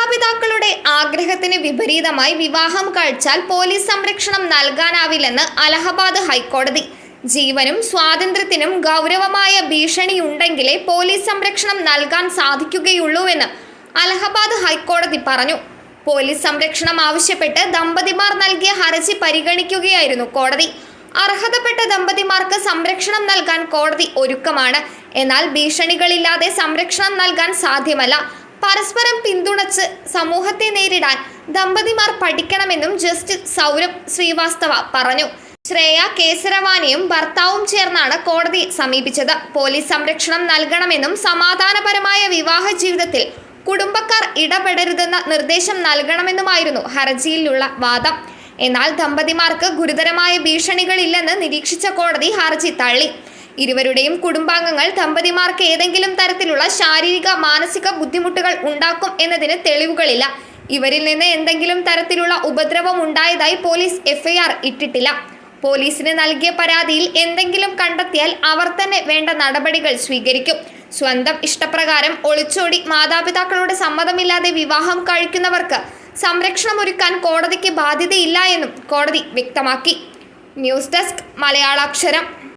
മാതാപിതാക്കളുടെ ആഗ്രഹത്തിന് വിപരീതമായി വിവാഹം കഴിച്ചാൽ പോലീസ് സംരക്ഷണം നൽകാനാവില്ലെന്ന് അലഹബാദ് ഹൈക്കോടതി. ജീവനും സ്വാതന്ത്ര്യത്തിനും ഗൗരവമായ ഭീഷണിയുണ്ടെങ്കിലേ പോലീസ് സംരക്ഷണം നൽകാൻ സാധിക്കുകയുള്ളൂവെന്ന് അലഹബാദ് ഹൈക്കോടതി പറഞ്ഞു. പോലീസ് സംരക്ഷണം ആവശ്യപ്പെട്ട് ദമ്പതിമാർ നൽകിയ ഹർജി പരിഗണിക്കുകയായിരുന്നു കോടതി. അർഹതപ്പെട്ട ദമ്പതിമാർക്ക് സംരക്ഷണം നൽകാൻ കോടതി ഒരുക്കമാണ്. എന്നാൽ ഭീഷണികളില്ലാതെ സംരക്ഷണം നൽകാൻ സാധ്യമല്ല. പരസ്പരം പിന്തുണച്ച് സമൂഹത്തെ നേരിടാൻ ദമ്പതിമാർ പഠിക്കണമെന്നും ജസ്റ്റിസ് സൗരഭ് ശ്രീവാസ്തവ പറഞ്ഞു. ശ്രേയ കേസരവാനിയും ഭർത്താവും ചേർന്നാണ് കോടതി സമീപിച്ചത്. പോലീസ് സംരക്ഷണം നൽകണമെന്നും സമാധാനപരമായ വിവാഹ ജീവിതത്തിൽ കുടുംബക്കാർ ഇടപെടരുതെന്ന നിർദ്ദേശം നൽകണമെന്നുമായിരുന്നു ഹർജിയിലുള്ള വാദം. എന്നാൽ ദമ്പതിമാർക്ക് ഗുരുതരമായ ഭീഷണികളില്ലെന്ന് നിരീക്ഷിച്ച കോടതി ഹർജി തള്ളി. ഇരുവരുടെയും കുടുംബാംഗങ്ങൾ ദമ്പതിമാർക്ക് ഏതെങ്കിലും തരത്തിലുള്ള ശാരീരിക മാനസിക ബുദ്ധിമുട്ടുകൾ ഉണ്ടാക്കും എന്നതിന് തെളിവുകളില്ല. ഇവരിൽ നിന്ന് എന്തെങ്കിലും തരത്തിലുള്ള ഉപദ്രവം ഉണ്ടായതായി പോലീസ് എഫ്ഐആർ ഇട്ടിട്ടില്ല. പോലീസിന് നൽകിയ പരാതിയിൽ എന്തെങ്കിലും കണ്ടെത്തിയാൽ അവർ തന്നെ വേണ്ട നടപടികൾ സ്വീകരിക്കും. സ്വന്തം ഇഷ്ടപ്രകാരം ഒളിച്ചോടി മാതാപിതാക്കളുടെ സമ്മതമില്ലാതെ വിവാഹം കഴിക്കുന്നവർക്ക് സംരക്ഷണം ഒരുക്കാൻ കോടതിക്ക് ബാധ്യതയില്ല എന്നും കോടതി വ്യക്തമാക്കി. News desk Malayalaksharam.